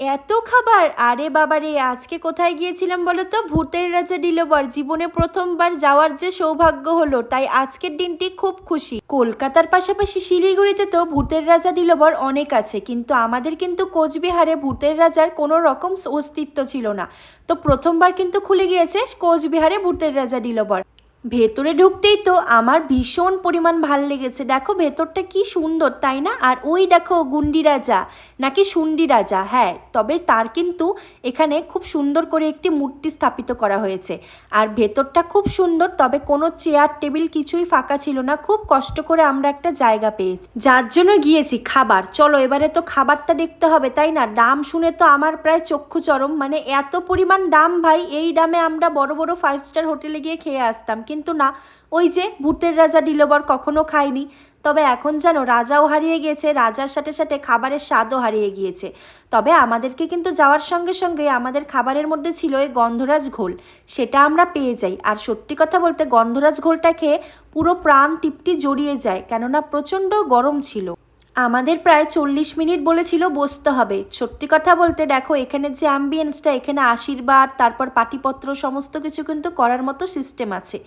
এত খাবার? আরে বাবারে, আজকে কোথায় গিয়েছিলাম বলো তো ভূতের রাজা ডিলোবার জীবনে প্রথমবার যাওয়ার যে সৌভাগ্য হলো, তাই আজকের দিনটি খুব খুশি। কলকাতার পাশাপাশি শিলিগুড়িতে তো ভূতের রাজা ডিলোবার অনেক আছে, কিন্তু আমাদের কিন্তু কোচবিহারে ভূতের রাজার কোনো রকম অস্তিত্ব ছিল না। তো প্রথমবার কিন্তু খুলে গিয়েছে কোচবিহারে ভূতের রাজা ডিলোবার ভেতরে ঢুকতেই তো আমার ভীষণ পরিমাণ ভালো লেগেছে। দেখো ভেতরটা কি সুন্দর, তাই না? আর ওই দেখো গুন্ডি রাজা, নাকি সুন্ডি রাজা? হ্যাঁ তবে তার কিন্তু এখানে খুব সুন্দর করে একটি মূর্তি স্থাপিত করা হয়েছে। আর ভেতরটা খুব সুন্দর, তবে কোনো চেয়ার, টেবিল কিছুই ফাঁকা ছিল না। খুব কষ্ট করে আমরা একটা জায়গা পেয়েছি। যার জন্য গিয়েছি খাবার। চলো, এবারে তো খাবারটা দেখতে হবে, তাই না? দাম শুনে তো আমার প্রায় চক্ষু চরম। মানে এত পরিমাণ দাম ভাই, এই দামে আমরা বড় বড় ফাইভ স্টার হোটেলে গিয়ে খেয়ে আসতাম। কিন্তু না, ওই যে ভূতের রাজা ডিলোবার কখনো খায়নি। তবে এখন যেন রাজাও হারিয়ে গিয়েছে, রাজার সাথে সাথে খাবারের স্বাদও হারিয়ে গিয়েছে। তবে আমাদেরকে কিন্তু যাওয়ার সঙ্গে সঙ্গে আমাদের খাবারের মধ্যে ছিল এই গন্ধরাজ ঘোল। সেটা আমরা পেয়ে যাই। আর সত্যি কথা বলতে গন্ধরাজ ঘোলটা খেয়ে পুরো প্রাণ তৃপ্তি জড়িয়ে যায়, কেননা প্রচণ্ড গরম ছিল। আমাদের প্রায় চল্লিশ মিনিট বলেছিল বসতে হবে। সত্যি কথা বলতে দেখো, এখানে যে অ্যাম্বিয়েন্সটা এখানে আশীর্বাদ, তারপর পাটিপত্র, সমস্ত কিছু কিন্তু করার মতো সিস্টেম আছে।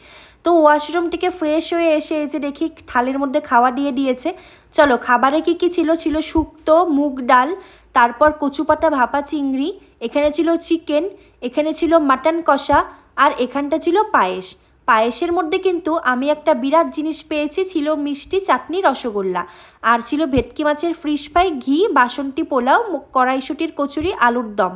তো ওয়াশরুমটিকে ফ্রেশ হয়ে এসে এই যে দেখি, থালের মধ্যে খাওয়া দিয়ে দিয়েছে। চলো, খাবারে কি কি ছিল? ছিল শুক্তো, মুগ ডাল, তারপর কচুপাতা, ভাপা, চিংড়ি, এখানে ছিল চিকেন এখানে ছিল মাটন কষা, আর এখানটা ছিল পায়েস। পায়েসের মধ্যে কিন্তু আমি একটা বিরাট জিনিস পেয়েছি, ছিল মিষ্টি চাটনি রসগোল্লা। আর ছিল ভেটকি মাছের ফ্রিশ ফ্রাই, ঘি, বাসন্তী পোলাও কড়াইশুটির কচুরি, আলুর দম।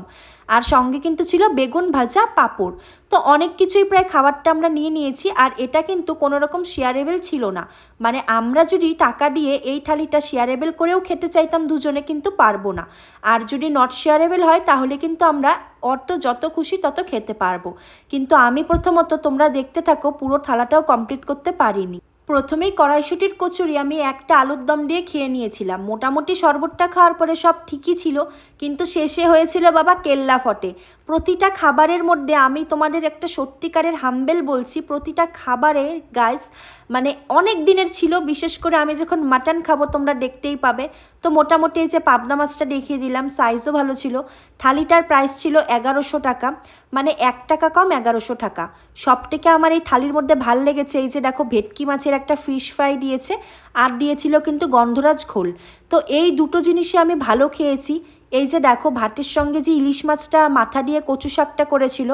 আর সঙ্গে কিন্তু ছিল বেগুন ভাজা পাঁপড়। তো অনেক কিছুই প্রায় খাবারটা আমরা নিয়ে নিয়েছি আর এটা কিন্তু কোনো রকম শেয়ারেবেল ছিল না। মানে আমরা যদি টাকা দিয়ে এই থালিটা শেয়ারেবেল করেও খেতে চাইতাম দুজনে কিন্তু পারব না। আর যদি নট শেয়ারেবেল হয় তাহলে কিন্তু আমরা অর্থ যত খুশি তত খেতে পারব। কিন্তু আমি প্রথমত তোমরা দেখতে থাকো পুরো থালাটাও কমপ্লিট করতে পারিনি। প্রথমেই কড়াইশুটির কচুরি আমি একটা আলুর দম দিয়ে খেয়ে নিয়েছিলাম। মোটামুটি শরবতটা খাওয়ার পরে সব ঠিকই ছিল, কিন্তু শেষে হয়েছিল বাবা কেল্লা ফটে। প্রতিটা খাবারের মধ্যে আমি তোমাদের একটা সত্যিকারের হাম্বেল বলছি, প্রতিটা খাবারে গাইস মানে অনেক দিনের ছিল, বিশেষ করে আমি যখন মাটন খাব তোমরা দেখতেই পাবে। তো মোটামুটি এই যে পাবদা মাছটা দেখিয়ে দিলাম সাইজও ভালো ছিল। থালিটার প্রাইস ছিল এগারোশো টাকা মানে এক টাকা কম এগারোশো টাকা। সব থেকে আমার এই থালির মধ্যে ভালো লেগেছে এই যে দেখো, ভেটকি মাছের একটা ফিশ ফ্রাই দিয়েছে, আর দিয়েছিল কিন্তু গন্ধরাজ খোল। তো এই দুটো জিনিসই আমি ভালো খেয়েছি। এই যে দেখো, ভাতের সঙ্গে যে ইলিশ মাছটা মাথা দিয়ে কচু শাকটা করেছিল,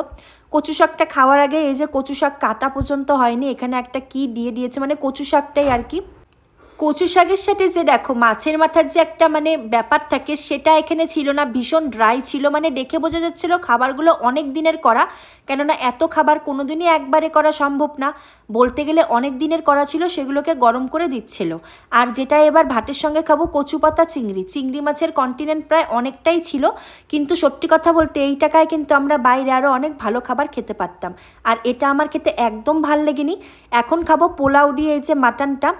কচু শাকটা খাওয়ার আগে এই যে কচু শাক কাটা পর্যন্ত হয়নি, এখানে একটা কি দিয়ে দিয়েছে মানে কচু শাকটাই আর কি। কচু শাকের সাথে যে দেখো, মাছের মাথার যে একটা মানে ব্যাপার থাকে, সেটা এখানে ছিল না, ভীষণ ড্রাই ছিল। মানে দেখে বোঝা যাচ্ছিল খাবারগুলো অনেক দিনের করা, কেননা এত খাবার কোনোদিনই একবারে করা সম্ভব না। বলতে গেলে অনেক দিনের করা ছিল, সেগুলোকে গরম করে দিচ্ছিল। আর যেটা এবার ভাতের সঙ্গে খাব, কচু পাতা, চিংড়ি। চিংড়ি মাছের কন্টিনেন্ট প্রায় অনেকটাই ছিল, কিন্তু সত্যি কথা বলতে এই টাকায় কিন্তু আমরা বাইরে আরও অনেক ভালো খাবার খেতে পারতাম। আর এটা আমার খেতে একদম ভালো লেগেনি। এখন খাব পোলাও দিয়ে এই যে মাটনটা।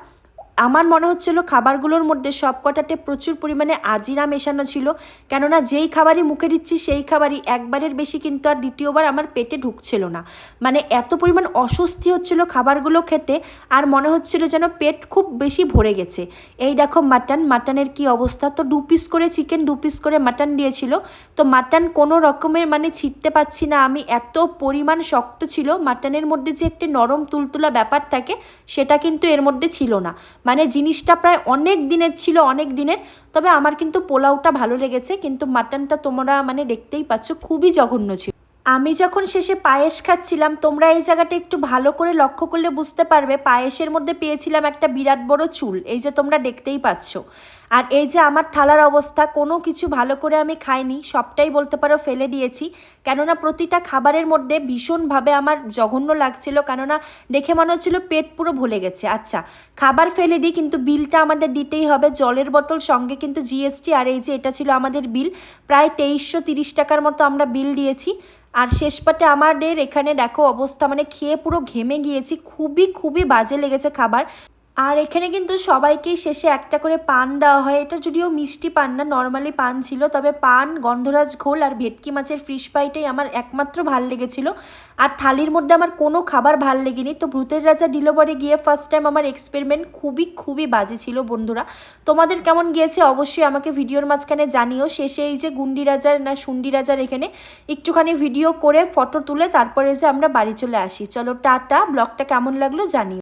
আমার মনে হচ্ছিল খাবারগুলোর মধ্যে সবকটাতে প্রচুর পরিমাণে আজিরা মেশানো ছিল, কেননা যেই খাবারই মুখে দিচ্ছি সেই খাবারই একবারের বেশি কিন্তু আর দ্বিতীয়বার আমার পেটে ঢুকছিল না। মানে এত পরিমাণ অস্বস্তি হচ্ছিল খাবারগুলো খেতে আর মনে হচ্ছিল যেন পেট খুব বেশি ভরে গেছে। এই দেখো মাটন, মাটনের কি অবস্থা? তো দু পিস করে চিকেন দু পিস করে মাটন দিয়েছিল। তো মাটন কোনো রকমের মানে ছিটতে পাচ্ছি না আমি, এত পরিমাণ শক্ত ছিল। মাটনের মধ্যে যে একটি নরম তুলতুলা ব্যাপার থাকে, সেটা কিন্তু এর মধ্যে ছিল না। মানে জিনিসটা প্রায় অনেক দিনের ছিল, অনেক দিনের। তবে আমার কিন্তু পোলাওটা ভালো লেগেছে, কিন্তু মাটনটা তোমরা মানে দেখতেই পাচ্ছ খুবই জঘন্য ছিল। আমি যখন শেষে পায়েস খাচ্ছিলাম, তোমরা এই জায়গাটা একটু ভালো করে লক্ষ্য করলে বুঝতে পারবে, পায়েসের মধ্যে পেয়েছিলাম একটা বিরাট বড় চুল, এই যে তোমরা দেখতেই পাচ্ছ। আর এই যে আমার থালার অবস্থা, কোনো কিছু ভালো করে আমি খাইনি, সবটাই বলতে পারো ফেলে দিয়েছি। কেননা প্রতিটা খাবারের মধ্যে ভীষণভাবে আমার জঘন্য লাগছিল, কেননা দেখে মনে হচ্ছিল পেট পুরো ভুলে গেছে। আচ্ছা খাবার ফেলে দিই, কিন্তু বিলটা আমাদের দিতেই হবে। জলের বোতল, সঙ্গে কিন্তু জিএসটি আর এই যে এটা ছিল আমাদের বিল। প্রায় তেইশশো তিরিশ টাকার মতো আমরা বিল দিয়েছি। আর শেষ পাটে আমাদের এখানে দেখো অবস্থা মানে খেয়ে পুরো ঘেমে গিয়েছি। খুবই খুবই বাজে লেগেছে খাবার। আর এখানে কিন্তু সবাইকেই শেষে একটা করে পান দেওয়া হয়। এটা যদিও মিষ্টি পান না নর্মালি পান ছিল, তবে পান, গন্ধরাজ ঘোল আর ভেটকি মাছের ফিশ ফ্রাইটাই আমার একমাত্র ভালো লেগেছিল। আর থালির মধ্যে আমার কোনো খাবার ভালো লেগেনি। তো ভূতের রাজা ডিলোবারে গিয়ে ফার্স্ট টাইম আমার এক্সপেরিমেন্ট খুবই খুবই বাজে ছিল বন্ধুরা। তোমাদের কেমন গিয়েছে অবশ্যই আমাকে ভিডিওর মাঝখানে জানিও। শেষে এই যে গুন্ডি রাজার না সুন্ডি রাজার এখানে একটুখানি ভিডিও করে ফটো তুলে তারপরে যে আমরা বাড়ি চলে আসি। চলো টাটা, ব্লগটা কেমন লাগল জানিও।